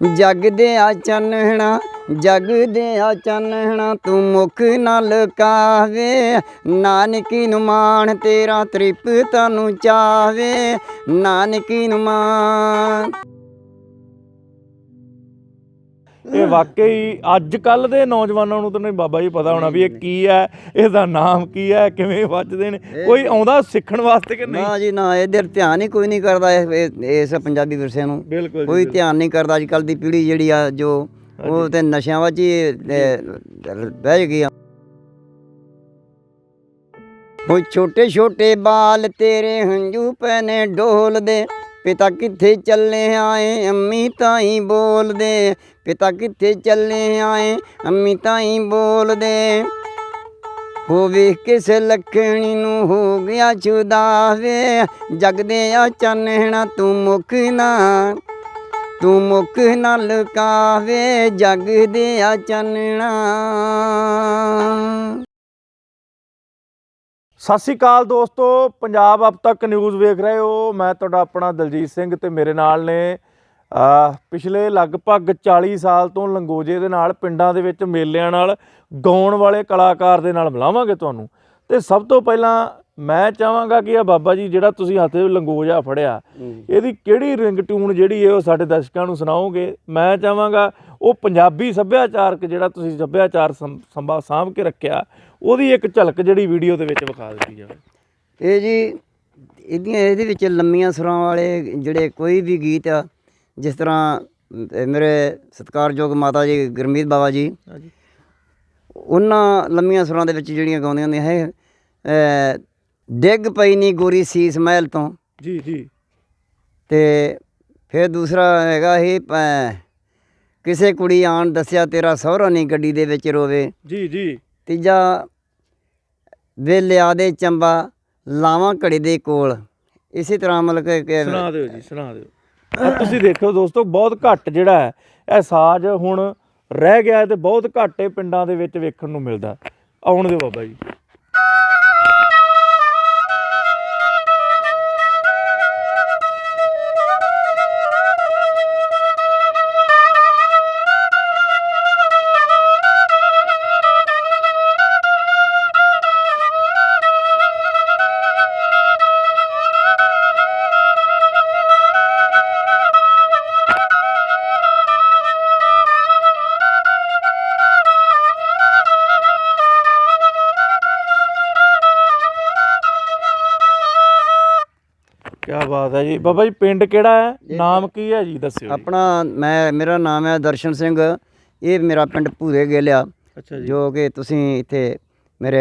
ਜਗ ਦੇ ਆ ਚਾਨਣਾ ਜਗ ਆ ਚਾਨਣਾ ਤੂੰ ਮੁਖ ਨਾ ਲੁਕਾਵੇ ਨਾਨਕੀ ਨੂੰ ਮਾਣ ਤੇਰਾ ਤ੍ਰਿਪਤ ਨੂੰ ਚਾਵੇ ਨਾਨਕੀ ਨੂੰ ਮਾਣ ਇਹ ਵਾਕਈ ਅੱਜ ਕੱਲ ਦੇ ਨੌਜਵਾਨਾਂ ਨੂੰ ਤਾਂ ਨਹੀਂ ਬਾਬਾ ਜੀ ਪਤਾ ਹੋਣਾ ਵੀ ਇਹ ਕੀ ਹੈ ਇਹਦਾ ਨਾਮ ਕੀ ਹੈ ਕਿਵੇਂ ਵੱਜਦੇ ਨੇ ਕੋਈ ਆਉਂਦਾ ਸਿੱਖਣ ਵਾਸਤੇ ਕਿ ਨਹੀਂ? ਨਾ ਜੀ ਨਾ ਇਧਰ ਧਿਆਨ ਹੀ ਕੋਈ ਨਹੀਂ ਕਰਦਾ ਇਸ- ਪੰਜਾਬੀ ਵਿਰਸੇ ਨੂੰ। ਕੋਈ ਧਿਆਨ ਨਹੀਂ ਕਰਦਾ ਅੱਜ ਕੱਲ ਦੀ ਪੀੜ੍ਹੀ ਜਿਹੜੀ ਆ ਜੋ ਉਹ ਤੇ ਨਸ਼ਿਆਂ ਵਿੱਚ ਹੀ ਬਹਿ ਗਈ ਆ। ਉਹ ਛੋਟੇ ਛੋਟੇ ਬਾਲ ਤੇਰੇ ਹੰਝੂ ਪੈਨੇ ਡੋਲਦੇ ਪਿਤਾ ਕਿੱਥੇ ਚੱਲੇ ਆਏ ਅੰਮੀ ਤਾਈ ਬੋਲਦੇ ਪਿਤਾ ਕਿੱਥੇ ਚੱਲੇ ਆਏ? ਅੰਮੀ ਤਾਈ ਬੋਲਦੇ, ਹੋ ਵੇਖ ਕਿਸ ਲੱਖਣੀ ਨੂੰ ਹੋ ਗਿਆ ਛੁਦਾਵੇ ਜਗਦੇ ਆ ਚਾਨਣਾ ਤੂੰ ਮੁਖ ਨਾ, ਤੂੰ ਮੁਖ ਨਾ ਲੁਕਾਵੇ। ਜਗਦੇ ਆ ਚਾਨਣਾ। ਸਤਿ ਸ਼੍ਰੀ ਅਕਾਲ ਦੋਸਤੋ, ਪੰਜਾਬ ਅਬ ਤੱਕ ਨਿਊਜ਼ ਵੇਖ ਰਹੇ ਹੋ। ਮੈਂ ਤੁਹਾਡਾ ਆਪਣਾ ਦਲਜੀਤ ਸਿੰਘ ਤੇ ਮੇਰੇ ਨਾਲ ਨੇ ਪਿਛਲੇ ਲਗਭਗ 40 ਸਾਲ ਤੋਂ ਲੰਗੋਜੇ ਦੇ ਨਾਲ ਪਿੰਡਾਂ ਦੇ ਵਿੱਚ ਮੇਲਿਆਂ ਨਾਲ ਗਾਉਣ ਵਾਲੇ ਕਲਾਕਾਰ ਦੇ ਨਾਲ ਮਿਲਾਵਾਂਗੇ ਤੁਹਾਨੂੰ। ਤੇ ਸਭ ਤੋਂ ਪਹਿਲਾਂ ਮੈਂ ਚਾਹਾਂਗਾ ਕਿ ਇਹ ਬਾਬਾ ਜੀ ਜਿਹੜਾ ਤੁਸੀਂ ਹੱਥ ਲੰਗੋਜਾ ਫੜਿਆ ਇਹਦੀ ਕਿਹੜੀ ਰਿੰਗ ਟਿਊਨ ਜਿਹੜੀ ਹੈ ਉਹ ਸਾਡੇ ਦਰਸ਼ਕਾਂ ਨੂੰ ਸੁਣਾਓਗੇ? ਮੈਂ ਚਾਹਾਂਗਾ ਉਹ ਪੰਜਾਬੀ ਸੱਭਿਆਚਾਰਕ ਜਿਹੜਾ ਤੁਸੀਂ ਸੱਭਿਆਚਾਰ ਸੰਭਾ ਸਾਂਭ ਕੇ ਰੱਖਿਆ ਉਹਦੀ ਇੱਕ ਝਲਕ ਜਿਹੜੀ ਵੀਡੀਓ ਦੇ ਵਿੱਚ ਵਿਖਾ ਦਿੱਤੀ ਜਾਵੇ। ਇਹ ਜੀ ਇਹਦੀਆਂ ਇਹਦੇ ਵਿੱਚ ਲੰਮੀਆਂ ਸੁਰਾਂ ਵਾਲੇ ਜਿਹੜੇ ਕੋਈ ਵੀ ਗੀਤ ਆ ਜਿਸ ਤਰ੍ਹਾਂ ਮੇਰੇ ਸਤਿਕਾਰਯੋਗ ਮਾਤਾ ਜੀ ਗੁਰਮੀਤ ਬਾਬਾ ਜੀ ਹਾਂਜੀ। ਉਹਨਾਂ ਲੰਮੀਆਂ ਸੁਰਾਂ ਦੇ ਵਿੱਚ ਜਿਹੜੀਆਂ ਗਾਉਂਦੀਆਂ ਹੁੰਦੀਆਂ ਹੈ ਡਿੱਗ ਪਈ ਨੀ ਗੋਰੀ ਸੀਸ ਮਹਿਲ ਤੋਂ। ਜੀ ਜੀ। ਤੇ ਫਿਰ ਦੂਸਰਾ ਹੈਗਾ ਇਹ ਕਿਸੇ ਕੁੜੀ ਆਣ ਦੱਸਿਆ ਤੇਰਾ ਸਹੁਰਾ ਨਹੀਂ ਗੱਡੀ ਦੇ ਵਿੱਚ ਰੋਵੇ। ਜੀ ਜੀ। ਤੀਜਾ ਵੇ ਲਿਆ ਦੇ ਚੰਬਾ ਲਾਵਾਂ ਘੜੀ ਦੇ ਕੋਲ। ਇਸੇ ਤਰ੍ਹਾਂ ਮਤਲਬ ਕਿ- ਸੁਣਾ ਦਿਓ ਜੀ ਸੁਣਾ ਦਿਓ। ਤੁਸੀਂ ਦੇਖੋ ਦੋਸਤੋ, ਬਹੁਤ ਘੱਟ ਜਿਹੜਾ ਹੈ, ਇਹ ਸਾਜ਼ ਹੁਣ ਰਹਿ ਗਿਆ ਹੈ ਤੇ ਬਹੁਤ ਘੱਟ ਇਹ ਪਿੰਡਾਂ ਦੇ ਵਿੱਚ ਵੇਖਣ ਨੂੰ ਮਿਲਦਾ ਆਉਣ ਦਿਓ ਬਾਬਾ ਜੀ। ਕੀ ਬਾਤ ਹੈ ਜੀ। ਬਾਬਾ ਜੀ ਪਿੰਡ ਕਿਹੜਾ ਹੈ? ਨਾਮ ਕੀ ਹੈ ਜੀ? ਦੱਸਿਓ ਆਪਣਾ ਮੈਂ ਮੇਰਾ ਨਾਮ ਹੈ ਦਰਸ਼ਨ ਸਿੰਘ। ਇਹ ਮੇਰਾ ਪਿੰਡ ਭੂਰੇ ਗੇਲਿਆ ਅੱਛਾ ਜੀ। ਜੋ ਕਿ ਤੁਸੀਂ ਇੱਥੇ ਮੇਰੇ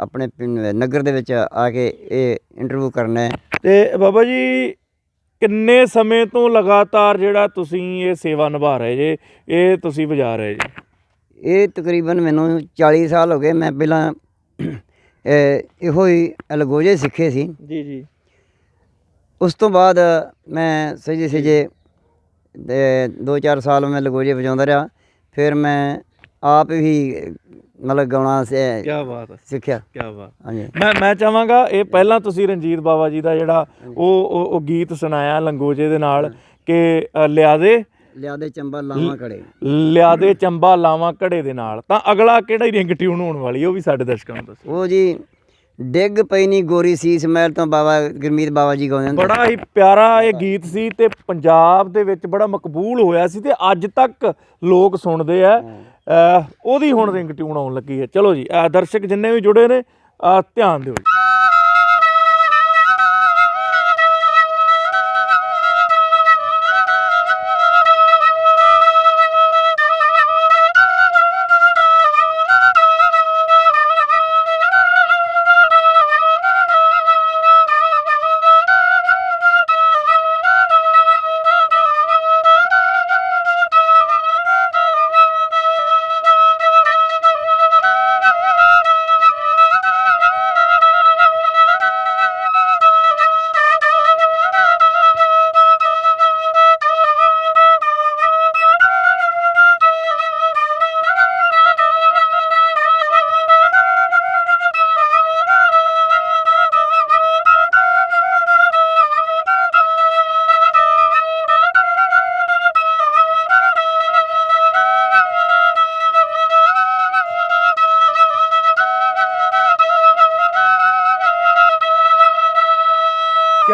ਆਪਣੇ ਪਿੰਡ ਨਗਰ ਦੇ ਵਿੱਚ ਆ ਕੇ ਇਹ ਇੰਟਰਵਿਊ ਕਰਨਾ ਹੈ। ਤੇ ਬਾਬਾ ਜੀ ਕਿੰਨੇ ਸਮੇਂ ਤੋਂ ਲਗਾਤਾਰ ਜਿਹੜਾ ਤੁਸੀਂ ਇਹ ਸੇਵਾ ਨਿਭਾ ਰਹੇ ਜੇ ਇਹ ਤੁਸੀਂ ਵਜਾ ਰਹੇ ਜੀ? ਇਹ ਤਕਰੀਬਨ ਮੈਨੂੰ 40 ਸਾਲ ਹੋ ਗਏ। ਮੈਂ ਪਹਿਲਾਂ ਇਹ ਇਹੋ ਹੀ ਅਲਗੋਜੇ ਸਿੱਖੇ ਸੀ। ਜੀ ਜੀ। ਉਸ ਤੋਂ ਬਾਅਦ ਮੈਂ ਸਜੇ ਸਜੇ ਦੇ 2-4 ਸਾਲ ਮੈਂ ਲਗੋਜੇ ਵਜਾਉਂਦਾ ਰਿਹਾ। ਫਿਰ ਮੈਂ ਆਪ ਹੀ ਮਤਲਬ ਗਾਉਣਾ ਸੇ- ਕੀ ਬਾਤ ਹੈ। ਸਿੱਖਿਆ। ਕੀ ਬਾਤ। ਹਾਂਜੀ। ਮੈਂ ਮੈਂ ਚਾਹਾਂਗਾ ਇਹ ਪਹਿਲਾਂ ਤੁਸੀਂ ਰਣਜੀਤ ਬਾਬਾ ਜੀ ਦਾ ਜਿਹੜਾ ਉਹ ਉਹ ਗੀਤ ਸੁਣਾਇਆ ਲੰਗੋਜੇ ਦੇ ਨਾਲ ਕਿ ਅ, ਲਿਆ ਦੇ ਲਿਆ ਦੇ ਚੰਬਾ ਲਾਵਾਂ ਕੜੇ ਲਿਆ ਦੇ ਚੰਬਾ ਲਾਵਾਂ ਘੜੇ ਦੇ ਨਾਲ। ਤਾਂ ਅਗਲਾ ਕਿਹੜਾ ਰਿੰਗ ਟਿਊਨ ਹੋਣ ਵਾਲੀ ਉਹ ਵੀ ਸਾਡੇ ਦਰਸ਼ਕਾਂ ਨੂੰ ਦੱਸੋ। ਉਹ ਜੀ ਡਿੱਗ ਪਈ ਨਹੀਂ ਗੋਰੀ ਸੀਸ ਮਹਿਲ ਤੋਂ ਬਾਬਾ ਗੁਰਮੀਤ ਬਾਬਾ ਜੀ ਗਾਉਂਦੇ ਹੁੰਦੇ। ਬੜਾ ਹੀ ਪਿਆਰਾ ਇਹ ਗੀਤ ਸੀ ਤੇ ਪੰਜਾਬ ਦੇ ਵਿੱਚ ਬੜਾ ਮਕਬੂਲ ਹੋਇਆ ਸੀ ਤੇ ਅੱਜ ਤੱਕ ਲੋਕ ਸੁਣਦੇ ਆ। ਉਹਦੀ ਹੁਣ ਰਿੰਗ ਟਿਊਨ ਆਉਣ ਲੱਗੀ ਹੈ। ਚਲੋ ਜੀ ਦਰਸ਼ਕ ਜਿੰਨੇ ਵੀ ਜੁੜੇ ਨੇ ਧਿਆਨ ਦਿਓ ਜੀ।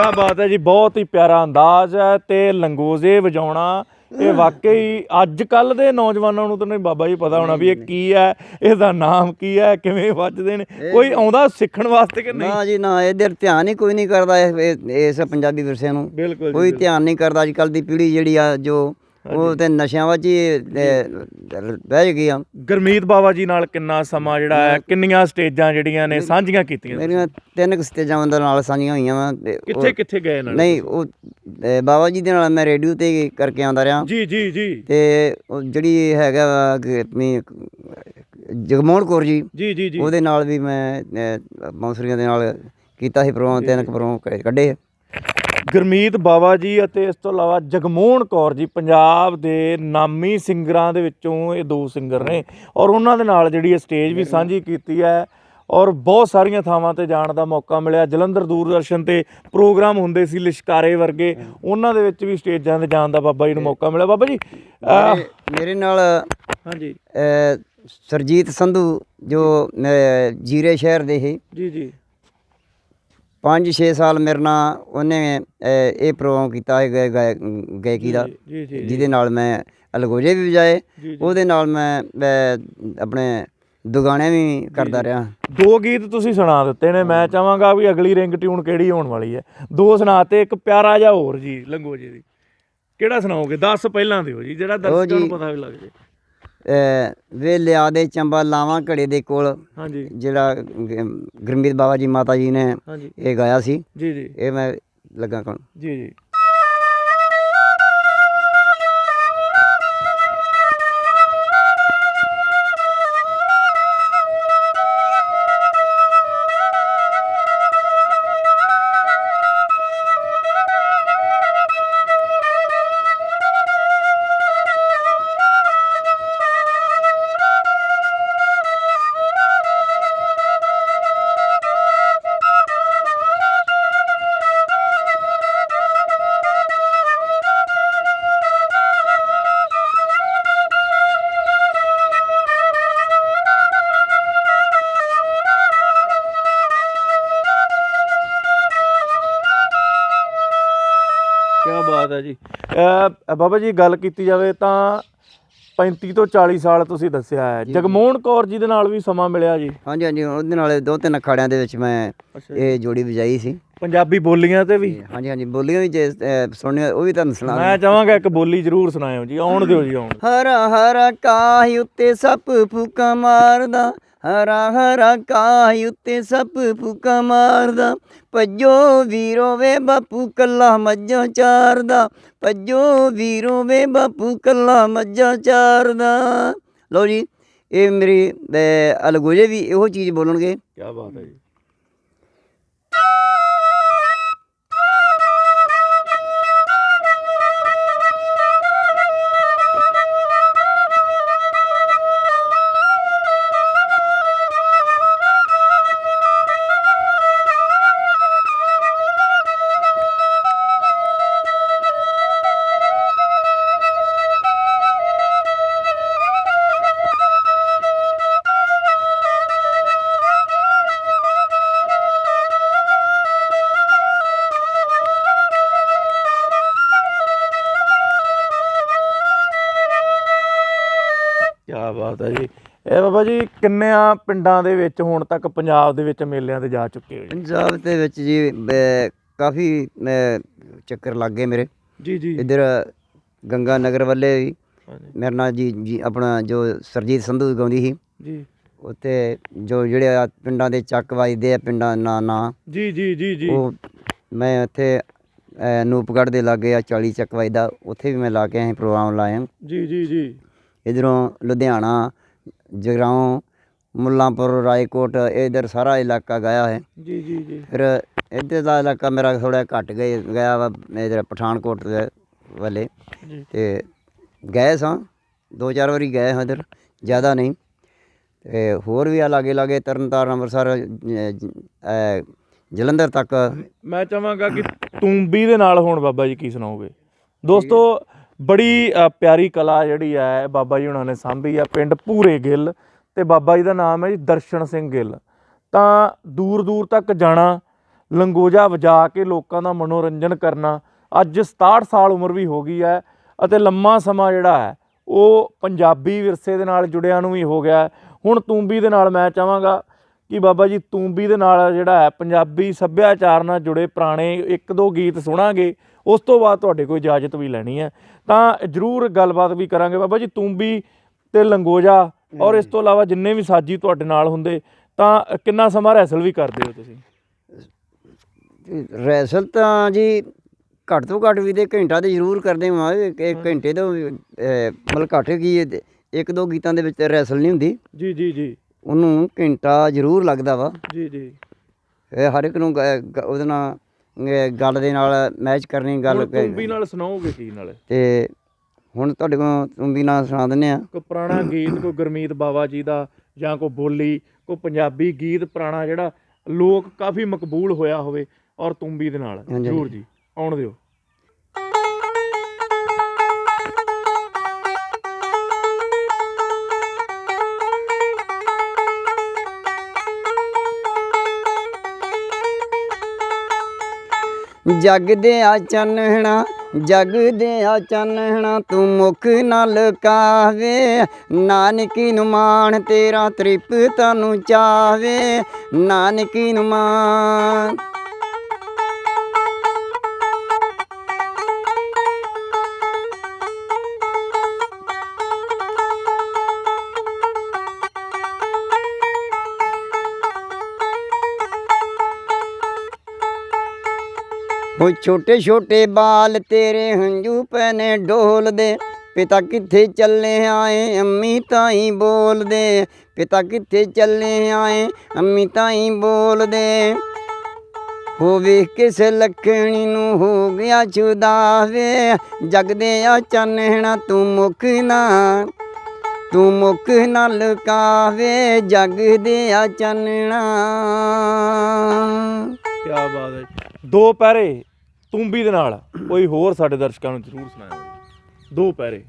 ਕੀ ਬਾਤ ਹੈ ਜੀ ਬਹੁਤ ਹੀ ਪਿਆਰਾ ਅੰਦਾਜ਼ ਹੈ ਤੇ ਲੰਗੋਜ਼ੇ ਵਜਾਉਣਾ ਇਹ ਵਾਕਈ ਅੱਜ ਕੱਲ ਦੇ ਨੌਜਵਾਨਾਂ ਨੂੰ ਤਾਂ ਨਹੀਂ ਬਾਬਾ ਜੀ ਪਤਾ ਹੋਣਾ ਵੀ ਇਹ ਕੀ ਹੈ ਇਹਦਾ ਨਾਮ ਕੀ ਹੈ ਕਿਵੇਂ ਵੱਜਦੇ ਨੇ ਕੋਈ ਆਉਂਦਾ ਸਿੱਖਣ ਵਾਸਤੇ ਕਿ ਨਹੀਂ? ਨਾ ਜੀ ਨਾ ਇਧਰ ਧਿਆਨ ਹੀ ਕੋਈ ਨਹੀਂ ਕਰਦਾ ਇਸ- ਪੰਜਾਬੀ ਵਿਰਸੇ ਨੂੰ। ਕੋਈ ਧਿਆਨ ਨਹੀਂ ਕਰਦਾ ਅੱਜ ਕੱਲ ਦੀ ਪੀੜ੍ਹੀ ਜਿਹੜੀ ਆ ਜੋ ਉਹ ਤੇ ਨਸ਼ਿਆਂ ਵਿੱਚ ਹੀ ਅਹ, ਬਹਿ ਗਈ ਆ। ਗਰਮੀਤ ਬਾਬਾ ਜੀ ਨਾਲ ਕਿੰਨਾ ਸਮਾਂ ਜਿਹੜਾ ਹੈ ਕਿੰਨੀਆਂ ਸਟੇਜਾਂ ਜਿਹੜੀਆਂ ਨੇ ਸਾਂਝੀਆਂ ਕੀਤੀਆਂ? ਮੇਰੀਆਂ ਤਿੰਨ ਕੁ ਸਟੇਜਾਂ ਦੇ ਨਾਲ ਸਾਂਝੀਆਂ ਹੋਈਆਂ ਵਾ ਕਿੱਥੇ ਕਿੱਥੇ ਗਏ ਨਾਲ? ਨਹੀਂ ਉਹ ਅਹ, ਬਾਬਾ ਜੀ ਦੇ ਨਾਲ ਮੈਂ ਰੇਡੀਓ ਤੇ ਕਰਕੇ ਆਉਂਦਾ ਰਿਹਾ। ਜੀ ਜੀ ਜੀ। ਤੇ ਉਹ ਜਿਹੜੀ ਹੈਗਾ ਵਾ ਕਿ ਆਪਣੀ ਜਗਮੋਹਨ ਕੌਰ ਜੀ ਜੀ ਜੀ ਜੀ। ਉਹਦੇ ਨਾਲ ਵੀ ਮੈਂ ਅਹ, ਬਾਂਸੁਰੀਆਂ ਦੇ ਨਾਲ ਕੀਤਾ ਸੀ ਪ੍ਰੋਗਰਾਮ ਤਿੰਨ ਕੁ ਪ੍ਰੋਗਰਾਮ ਕ- ਕੱਢੇ ਗੁਰਮੀਤ ਬਾਵਾ ਜੀ ਅਤੇ ਇਸ ਤੋਂ ਇਲਾਵਾ ਜਗਮੋਹਨ ਕੌਰ ਜੀ ਪੰਜਾਬ ਦੇ ਨਾਮੀ ਸਿੰਗਰਾਂ ਦੇ ਵਿੱਚੋਂ ਇਹ ਦੋ ਸਿੰਗਰ ਨੇ ਔਰ ਉਹਨਾਂ ਦੇ ਨਾਲ ਜਿਹੜੀ ਇਹ ਸਟੇਜ ਵੀ ਸਾਂਝੀ ਕੀਤੀ ਹੈ ਔਰ ਬਹੁਤ ਸਾਰੀਆਂ ਥਾਵਾਂ ਤੇ ਜਾਣ ਦਾ ਮੌਕਾ ਮਿਲਿਆ। ਜਲੰਧਰ ਦੂਰਦਰਸ਼ਨ ਤੇ ਪ੍ਰੋਗਰਾਮ ਹੁੰਦੇ ਸੀ ਲਿਸ਼ਕਾਰੇ ਵਰਗੇ। ਉਹਨਾਂ ਦੇ ਵਿੱਚ ਵੀ ਸਟੇਜਾਂ ਤੇ ਜਾਣ ਦਾ ਬਾਬਾ ਜੀ ਨੂੰ ਮੌਕਾ ਮਿਲਿਆ। ਬਾਬਾ ਜੀ ਅਹ, ਮੇਰੇ- ਨਾਲ ਹਾਂਜੀ। ਅਹ, ਸਰਜੀਤ ਸੰਧੂ ਜੋ ਜੀਰੇ ਸ਼ਹਿਰ ਦੇ ਸੀ। ਜੀ ਜੀ। 5-6 ਸਾਲ ਮੇਰੇ ਨਾਲ ਉਹਨੇ ਅਹ, ਇਹ ਪ੍ਰੋਗਰਾਮ ਕੀਤਾ ਹੈ ਗਾਇ- ਗਾਇ- ਗਾਇਕੀ ਦਾ ਜੀ ਜੀ ਜਿਹਦੇ ਨਾਲ ਮੈਂ ਅਲਗੋਜੇ ਵੀ ਵਜਾਏ। ਉਹਦੇ ਨਾਲ ਮੈਂ ਅਹ, ਆਪਣੇ ਦੁਗਾਣੇ ਵੀ ਕਰਦਾ ਰਿਹਾ। ਦੋ ਗੀਤ ਤੁਸੀਂ ਸੁਣਾ ਦਿੱਤੇ ਨੇ ਮੈਂ ਚਾਹਾਂਗਾ ਵੀ ਅਗਲੀ ਰਿੰਗ ਟਿਊਨ ਕਿਹੜੀ ਹੋਣ ਵਾਲੀ ਹੈ। ਦੋ ਸੁਣਾਤੇ ਇੱਕ ਪਿਆਰਾ ਜਿਹਾ ਹੋਰ ਜੀ ਲੰਗੋਜੇ ਦੀ। ਕਿਹੜਾ ਸੁਣਾਓਗੇ? 10 ਪਹਿਲਾਂ ਦਿਓ ਜੀ ਜਿਹੜਾ ਦਰਸ਼ਕਾਂ ਨੂੰ। ਪਤਾ ਵੀ ਲੱਗ ਜੇ। ਵੇ ਲਿਆ ਦੇ ਚੰਬਾ ਲਾਵਾਂ ਘੜੇ ਦੇ ਕੋਲ। ਹਾਂਜੀ। ਜਿਹੜਾ ਗੁਰਮੀਤ ਬਾਬਾ ਜੀ ਮਾਤਾ ਜੀ ਨੇ ਇਹ ਗਾਇਆ ਸੀ। ਜੀ ਜੀ। ਇਹ ਮੈਂ ਲੱਗਾ ਕੌਣ ਜੀ ਜੀ। ਹੈ ਜੀ। ਬਾਬਾ ਜੀ ਗੱਲ ਕੀਤੀ ਜਾਵੇ ਤਾਂ 35 ਤੋਂ 40 ਸਾਲ ਤੁਸੀਂ ਦੱਸਿਆ ਹੈ। ਜਗਮੋਹਨ ਕੌਰ ਜੀ ਦੇ ਨਾਲ ਵੀ ਸਮਾਂ ਮਿਲਿਆ ਜੀ। ਹਾਂਜੀ ਹਾਂਜੀ ਉਹਦੇ ਨਾਲ ਦੋ ਤਿੰਨ ਅਖਾੜਿਆਂ ਦੇ ਵਿੱਚ ਮੈਂ ਇਹ ਜੋੜੀ ਵਜਾਈ ਸੀ। ਪੰਜਾਬੀ ਬੋਲੀਆਂ ਤੇ ਵੀ। ਹਾਂਜੀ ਹਾਂਜੀ ਬੋਲੀਆਂ ਵੀ ਜੇ ਅਹ, ਸੁਣਨੀਆਂ ਉਹ ਵੀ ਤੁਹਾਨੂੰ ਸੁਣਾ ਮੈਂ ਚਾਹਾਂਗਾ ਇੱਕ ਬੋਲੀ ਜ਼ਰੂਰ ਸੁਣਾਇਓ ਜੀ ਆਉਣ ਦਿਓ ਜੀ ਆਉਣ। ਹਰਾ ਹਰਾ ਕਾਹ ਉੱਤੇ ਸੱਪ ਫੂਕਾ ਮਾਰਦਾ ਹਰਾ ਹਰਾ ਕਾਹ ਉੱਤੇ ਸੱਪ ਫੂਕਾ ਮਾਰਦਾ। ਭੱਜੋ ਵੀਰੋ ਵੇ ਬਾਪੂ ਕੱਲਾ ਮੱਝਾਂ ਚਾਰਦਾ। ਭੱਜੋ ਵੀਰੋ ਵੇ ਬਾਪੂ ਕੱਲਾ ਮੱਝਾਂ ਚਾਰਦਾ। ਲਓ ਜੀ, ਇਹ ਮੇਰੀ ਅਲਗੋਜੇ ਵੀ ਇਹੋ ਚੀਜ਼ ਬੋਲਣਗੇ। ਕੀ ਬਾਤ ਹੈ ਜੀ। ਬਾਤ ਹੈ ਜੀ। ਇਹ ਬਾਬਾ ਜੀ ਕਿੰਨਿਆਂ ਪਿੰਡਾਂ ਦੇ ਵਿੱਚ ਹੁਣ ਤੱਕ ਪੰਜਾਬ ਦੇ ਵਿੱਚ ਮੇਲਿਆਂ ਤੇ ਜਾ ਚੁੱਕੇ ਹੋ ਜੀ? ਪੰਜਾਬ ਦੇ ਵਿੱਚ ਜੀ ਕਾਫੀ ਚੱਕਰ ਲੱਗ ਗਏ ਮੇਰੇ। ਜੀ ਜੀ। ਇੱਧਰ ਗੰਗਾ ਨਗਰ ਵੱਲੇ ਵੀ। ਮੇਰੇ ਨਾਲ ਜੀ ਜੀ ਆਪਣਾ ਜੋ ਸਰਜੀਤ ਸੰਧੂ ਗਾਉਂਦੀ ਸੀ। ਜੀ। ਉੱਥੇ ਜੋ ਜਿਹੜੇ ਆ ਪਿੰਡਾਂ ਦੇ ਚੱਕ ਵੱਜਦੇ ਆ ਪਿੰਡਾਂ ਨਾ ਨਾ। ਜੀ ਜੀ ਜੀ ਜੀ। ਉਹ ਮੈਂ ਉੱਥੇ ਅਹ, ਦੇ ਲਾਗੇ ਆ 40 ਚੱਕ ਵੱਜਦਾ। ਉੱਥੇ ਵੀ ਮੈਂ ਲਾ ਕੇ ਆਏ ਪ੍ਰੋਗਰਾਮ ਲਾਇਆ। ਜੀ ਜੀ ਜੀ। ਇਧਰੋਂ ਲੁਧਿਆਣਾ ਜਗਰਾਉਂ ਮੁੱਲਾਂਪੁਰ ਰਾਏਕੋਟ ਇਧਰ ਸਾਰਾ ਇਲਾਕਾ ਗਿਆ ਹੈ। ਜੀ ਜੀ ਜੀ। ਫਿਰ ਇੱਧਰ ਦਾ ਇਲਾਕਾ ਮੇਰਾ ਥੋੜਾ ਘਟ ਗਏ ਗਿਆ ਵਾ ਇਧਰ ਪਠਾਨਕੋਟ ਦੇ ਵੱਲੇ। ਤੇ ਗਏ ਸਾਂ ਦੋ ਚਾਰ ਵਾਰੀ ਗਏ ਹਾਂ ਇੱਧਰ ਜ਼ਿਆਦਾ ਨਹੀਂ। ਤੇ ਹੋਰ ਵੀ ਆ ਲਾਗੇ ਲਾਗੇ ਤਰਨਤਾਰਨ ਅੰਮ੍ਰਿਤਸਰ ਜਲੰਧਰ ਤੱਕ। ਮੈਂ ਚਾਹਾਂਗਾ ਕਿ ਤੂੰਬੀ ਦੇ ਨਾਲ ਹੁਣ ਬਾਬਾ ਜੀ ਕੀ ਸੁਣਾਓਗੇ? ਦੋਸਤੋ ਬੜੀ ਪਿਆਰੀ ਕਲਾ ਜਿਹੜੀ ਹੈ ਬਾਬਾ ਜੀ ਉਹਨਾਂ ਨੇ ਸਾਂਭੀ ਆ ਪਿੰਡ ਪੂਰੇ ਗਿੱਲ ਤੇ ਬਾਬਾ ਜੀ ਦਾ ਨਾਮ ਹੈ ਜੀ ਦਰਸ਼ਨ ਸਿੰਘ ਗਿੱਲ। ਤਾਂ ਦੂਰ ਦੂਰ ਤੱਕ ਜਾਣਾ, ਲੰਗੋਜਾ ਵਜਾ ਕੇ ਲੋਕਾਂ ਦਾ ਮਨੋਰੰਜਨ ਕਰਨਾ, ਅੱਜ 67 ਸਾਲ ਉਮਰ ਵੀ ਹੋ ਗਈ ਹੈ ਅਤੇ ਲੰਮਾ ਸਮਾਂ ਜਿਹੜਾ ਹੈ ਉਹ ਪੰਜਾਬੀ ਵਿਰਸੇ ਦੇ ਨਾਲ ਜੁੜਿਆਂ ਨੂੰ ਵੀ ਹੋ ਗਿਆ ਹੁਣ ਤੂੰਬੀ ਦੇ ਨਾਲ ਮੈਂ ਚਾਹਾਂਗਾ। ਕਿ ਬਾਬਾ ਜੀ ਤੂੰਬੀ ਦੇ ਨਾਲ ਜਿਹੜਾ ਹੈ ਪੰਜਾਬੀ ਸੱਭਿਆਚਾਰ ਨਾਲ ਜੁੜੇ ਪੁਰਾਣੇ ਇੱਕ ਦੋ ਗੀਤ ਸੁਣਾਂਗੇ ਉਸ ਤੋਂ ਬਾਅਦ ਤੁਹਾਡੇ ਕੋਲ ਇਜਾਜ਼ਤ ਵੀ ਲੈਣੀ ਹੈ। ਤਾਂ ਜਰੂਰ ਗੱਲਬਾਤ ਵੀ ਕਰਾਂਗੇ ਬਾਬਾ ਜੀ ਤੂੰਬੀ ਤੇ ਲੰਗੋਜਾ ਔਰ ਇਸ ਤੋਂ ਇਲਾਵਾ ਜਿੰਨੇ ਵੀ ਸਾਜੀ ਤੁਹਾਡੇ ਨਾਲ ਹੁੰਦੇ ਤਾਂ ਕਿੰਨਾ ਸਮਾਂ ਰੈਸਲ ਵੀ ਕਰਦੇ ਹੋ ਤੁਸੀਂ? ਰੈਸਲ ਤਾਂ ਜੀ ਘੱਟ ਤੋਂ ਘੱਟ ਵੀ ਤੇ ਘੰਟਾ ਤੇ ਜ਼ਰੂਰ ਕਰਦੇ ਹਾਂ ਇੱਕ ਘੰਟੇ ਤੋਂ ਮਤਲਬ ਘੱਟ ਕੀ ਇੱਕ ਦੋ ਗੀਤਾਂ ਦੇ ਵਿੱਚ ਰੈਸਲ ਨਹੀਂ ਹੁੰਦੀ। ਜੀ ਜੀ ਜੀ। ਉਹਨੂੰ ਘੰਟਾ ਜ਼ਰੂਰ ਲੱਗਦਾ ਵਾ। ਜੀ ਜੀ। ਇਹ ਹਰ ਇੱਕ ਨੂੰ ਗ- ਗ- ਉਹਦੇ ਨਾਲ ਗੱਲ ਦੇ ਨਾਲ ਮੈਚ ਕਰਨੀ ਗੱਲ ਹੁਣ ਤੂੰਬੀ ਨਾਲ ਸੁਣਾਓਗੇ ਕੀ ਨਾਲ? ਤੇ ਹੁਣ ਤੁਹਾਡੇ ਕੋਲ ਤੁੰਬੀ ਨਾਲ ਸੁਣਾ ਦਿੰਦੇ ਆ। ਕੋਈ ਪੁਰਾਣਾ ਗੀਤ ਕੋਈ ਗੁਰਮੀਤ ਬਾਵਾ ਜੀ ਦਾ ਜਾਂ ਕੋਈ ਬੋਲੀ ਕੋਈ ਪੰਜਾਬੀ ਗੀਤ ਪੁਰਾਣਾ ਜਿਹੜਾ ਲੋਕ ਕਾਫੀ ਮਕਬੂਲ ਹੋਇਆ ਹੋਵੇ ਔਰ ਤੁੰਬੀ ਦੇ ਨਾਲ। ਹਾਂਜੀ। ਜਰੂਰ ਜੀ ਆਉਣ ਦਿਓ। ਜਗ ਆ ਚਾਨਣਾ ਜਗ ਆ ਚਾਨਣਾ ਤੂੰ ਮੁਖ ਨਾਲ ਕਾਵੇ ਨਾਨਕੀ ਨੂੰ ਮਾਣ ਤੇਰਾ ਤ੍ਰਿਪਤ ਨੂੰ ਚਾਵੇ ਨਾਨਕੀ ਨੂੰ ਮਾਣ ਉਹ ਛੋਟੇ ਛੋਟੇ ਬਾਲ ਤੇਰੇ ਹੰਝੂ ਪੈਨੇ ਡੋਲਦੇ। ਪਿਤਾ ਕਿੱਥੇ ਚੱਲੇ ਆਏ, ਅੰਮੀ ਤਾਈ ਬੋਲਦੇ। ਪਿਤਾ ਕਿੱਥੇ ਚੱਲੇ ਆਏ, ਅੰਮੀ ਤਾਈ ਬੋਲਦੇ। ਹੋ ਵੇਖ ਕਿਸ ਲੱਖਣੀ ਨੂੰ ਹੋ ਗਿਆ ਛੁਦਾਵੇ ਜਗਦੇ ਆ ਚਾਨਣਾ ਤੂੰ ਮੁਖ ਨਾ, ਤੂੰ ਮੁਖ ਨਾ ਲੁਕਾਵੇ। ਜਗਦੇ ਆ ਚਾਨਣਾ। ਕੀ ਬਾਤ ਹੈ। ਦੋ ਪੈਰੇ। ਤੁੰਬੀ ਦੇ ਨਾਲ ਕੋਈ ਹੋਰ ਸਾਡੇ ਦਰਸ਼ਕਾਂ ਨੂੰ ਜਰੂਰ ਸੁਣਾਇਓ ਜੀ ਦੋ ਪੈਰੇ।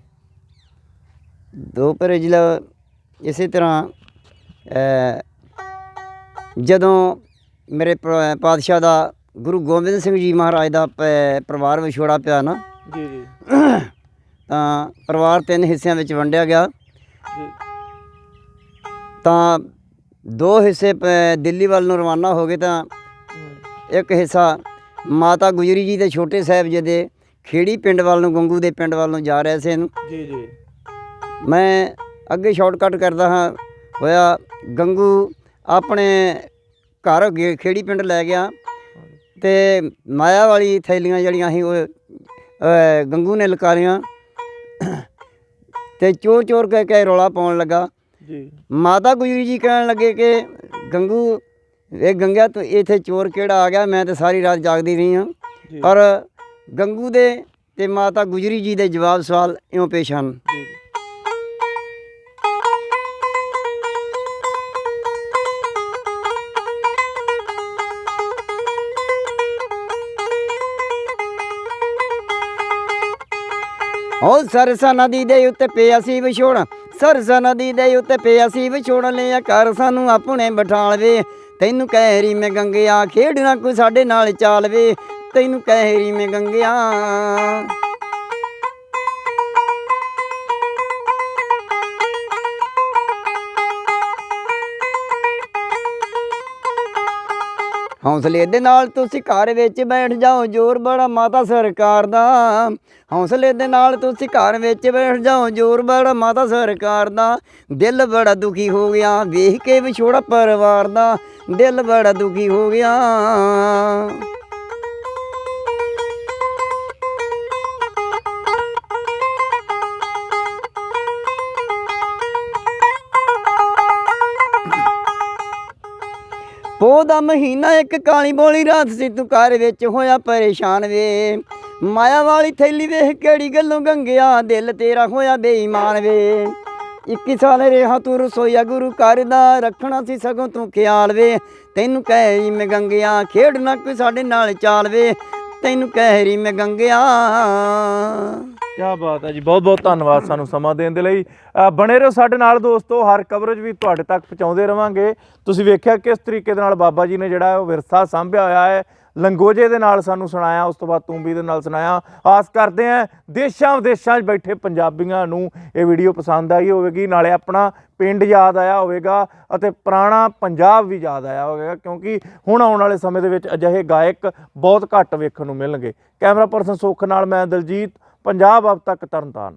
ਦੋ ਪਰ ਜ਼ਿਲ੍ਹਾ ਇਸੇ ਤਰ੍ਹਾਂ ਅ, ਜਦੋਂ ਮੇਰੇ ਪ- ਪਾਤਸ਼ਾਹ ਦਾ ਗੁਰੂ ਗੋਬਿੰਦ ਸਿੰਘ ਜੀ ਮਹਾਰਾਜ ਦਾ ਪ- ਪਰਿਵਾਰ ਵਿਛੋੜਾ ਪਿਆ ਨਾ ਜੀ ਜੀ। ਤਾਂ ਪਰਿਵਾਰ ਤਿੰਨ ਹਿੱਸਿਆਂ ਵਿੱਚ ਵੰਡਿਆ ਗਿਆ। ਤਾਂ ਦੋ ਹਿੱਸੇ ਪ- ਦਿੱਲੀ ਵੱਲ ਨੂੰ ਰਵਾਨਾ ਹੋ ਗਏ ਤਾਂ ਇੱਕ ਹਿੱਸਾ ਮਾਤਾ ਗੁਜਰੀ ਜੀ ਦੇ ਛੋਟੇ ਸਾਹਿਬਜ਼ਾਦੇ ਖੇੜੀ ਪਿੰਡ ਵੱਲ ਨੂੰ ਗੰਗੂ ਦੇ ਪਿੰਡ ਵੱਲ ਨੂੰ ਜਾ ਰਹੇ ਸੀ ਇਹਨੂੰ। ਜੀ ਜੀ। ਮੈਂ ਅੱਗੇ ਸ਼ਾਰਟਕਟ ਕਰਦਾ ਹਾਂ। ਹੋਇਆ ਗੰਗੂ ਆਪਣੇ ਘਰ ਗੇ- ਖੇੜੀ ਪਿੰਡ ਲੈ ਗਿਆ ਤੇ ਮਾਇਆ ਵਾਲੀ ਥੈਲੀਆਂ ਜਿਹੜੀਆਂ ਸੀ ਉਹ ਅਹ, ਗੰਗੂ ਨੇ ਲਕਾਰੀਆਂ ਤੇ ਚੋਰ ਚੋਰ ਕਹਿ ਕੇ ਰੌਲਾ ਪਾਉਣ ਲੱਗਾ। ਜੀ। ਮਾਤਾ ਗੁਜਰੀ ਜੀ ਕਹਿਣ ਲੱਗੇ ਕਿ ਗੰਗੂ ਇਹ ਗੰਗਿਆ ਤੂੰ ਇੱਥੇ ਚੋਰ ਕਿਹੜਾ ਆ ਗਿਆ? ਮੈਂ ਤੇ ਸਾਰੀ ਰਾਤ ਜਾਗਦੀ ਰਹੀ ਹਾਂ। ਪਰ ਗੰਗੂ ਦੇ ਤੇ ਮਾਤਾ ਗੁਜਰੀ ਜੀ ਦੇ ਜਵਾਬ ਸਵਾਲ ਇਉਂ ਪੇਸ਼ ਹਨ। ਉਹ ਸਰਸਾ ਨਦੀ ਦੇ ਉੱਤੇ ਪਿਆ ਸੀ ਵਿਛੋੜਾ। ਸਰਸਾ ਨਦੀ ਦੇ ਉੱਤੇ ਪਿਆ ਸੀ ਵਿਛੋੜਾ ਲਿਆ ਘਰ ਸਾਨੂੰ ਆਪਣੇ ਬਿਠਾਲਵੇ। ਤੈਨੂੰ ਕਹਿ ਰਹੀ ਮੈਂ ਗੰਗਿਆ, ਖੇਡਣਾ ਕੋਈ ਸਾਡੇ ਨਾਲ ਚਾਲਵੇ ਤੈਨੂੰ ਕਹਿ ਰਹੀ ਮੈਂ ਗੰਗਿਆ। ਹੌਸਲੇ ਦੇ ਨਾਲ ਤੁਸੀਂ ਘਰ ਵਿੱਚ ਬੈਠ ਜਾਓ ਜ਼ੋਰ ਬੜਾ ਮਾਤਾ ਸਰਕਾਰ ਦਾ। ਹੌਸਲੇ ਦੇ ਨਾਲ ਤੁਸੀਂ ਘਰ ਵਿੱਚ ਬੈਠ ਜਾਓ ਜ਼ੋਰ ਬੜਾ ਮਾਤਾ ਸਰਕਾਰ ਦਾ। ਦਿਲ ਬੜਾ ਦੁਖੀ ਹੋ ਗਿਆ, ਵੇਖ ਕੇ ਵਿਛੋੜਾ ਪਰਿਵਾਰ ਦਾ। ਦਿਲ ਬੜਾ ਦੁਖੀ ਹੋ ਗਿਆ। ਪੋਹ ਦਾ ਮਹੀਨਾ ਇੱਕ ਕਾਲੀ ਬੋਲੀ ਰਾਤ ਸੀ, ਤੂੰ ਘਰ ਵਿੱਚ ਹੋਇਆ ਪਰੇਸ਼ਾਨ ਵੇ। ਮਾਇਆ ਵਾਲੀ ਥੈਲੀ ਵੇਖ ਕਿਹੜੀ ਗੱਲੋਂ ਗੰਗਿਆ, ਦਿਲ ਤੇਰਾ ਹੋਇਆ ਬੇਈਮਾਨ ਵੇ। 21 ਸਾਲ ਰਿਹਾ ਤੂੰ ਰਸੋਈਆ ਗੁਰੂ ਘਰ ਦਾ, ਰੱਖਣਾ ਸੀ ਸਗੋਂ ਤੂੰ ਖਿਆਲ ਵੇ। ਤੈਨੂੰ ਕਹਿ ਰਹੀ ਮੈਂ ਗੰਗਿਆ, ਖੇਡਣਾ ਕੋਈ ਸਾਡੇ ਨਾਲ ਚਾਲ ਵੇ। ਤੈਨੂੰ ਕਹਿ ਰਹੀ ਮੈਂ ਗੰਗਿਆ। ਕਿਆ ਬਾਤ ਹੈ ਜੀ ਬਹੁਤ ਬਹੁਤ ਧੰਨਵਾਦ ਸਾਨੂੰ ਸਮਾਂ ਦੇਣ ਦੇ ਲਈ। ਅ, ਬਣੇ ਰਹੋ ਸਾਡੇ ਨਾਲ ਦੋਸਤੋ ਹਰ ਕਵਰੇਜ ਵੀ ਤੁਹਾਡੇ ਤੱਕ ਪਹੁੰਚਾਉਂਦੇ ਰਵਾਂਗੇ। ਤੁਸੀਂ ਵੇਖਿਆ ਕਿਸ ਤਰੀਕੇ ਦੇ ਨਾਲ ਬਾਬਾ ਜੀ ਨੇ ਜਿਹੜਾ ਹੈ ਉਹ ਵਿਰਸਾ ਸਾਂਭਿਆ ਹੋਇਆ ਹੈ। ਲੰਗੋਜੇ ਦੇ ਨਾਲ ਸਾਨੂੰ ਸੁਣਾਇਆ ਉਸ ਤੋਂ ਬਾਅਦ ਤੂੰਬੀ ਦੇ ਨਾਲ ਸੁਣਾਇਆ। ਆਸ ਕਰਦੇ ਹਾਂ ਦੇਸ਼ਾਂ ਵਿਦੇਸ਼ਾਂ 'ਚ ਬੈਠੇ ਪੰਜਾਬੀਆਂ ਨੂੰ ਇਹ ਵੀਡੀਓ ਪਸੰਦ ਆਈ ਹੋਵੇਗੀ। ਨਾਲੇ ਆਪਣਾ ਪਿੰਡ ਯਾਦ ਆਇਆ ਹੋਵੇਗਾ ਅਤੇ ਪੁਰਾਣਾ ਪੰਜਾਬ ਵੀ ਯਾਦ ਆਇਆ ਹੋਵੇਗਾ ਕਿਉਂਕਿ ਹੁਣ ਆਉਣ ਵਾਲੇ ਸਮੇਂ ਦੇ ਵਿੱਚ ਅਜਿਹੇ ਗਾਇਕ ਬਹੁਤ ਘੱਟ ਵੇਖਣ ਨੂੰ ਮਿਲਣਗੇ। ਕੈਮਰਾ ਪਰਸਨ ਸੁੱਖ ਨਾਲ ਮੈਂ ਦਲਜੀਤ। ਪੰਜਾਬ ਅਬ ਤੱਕ ਤਰਨਤਾਰਨ।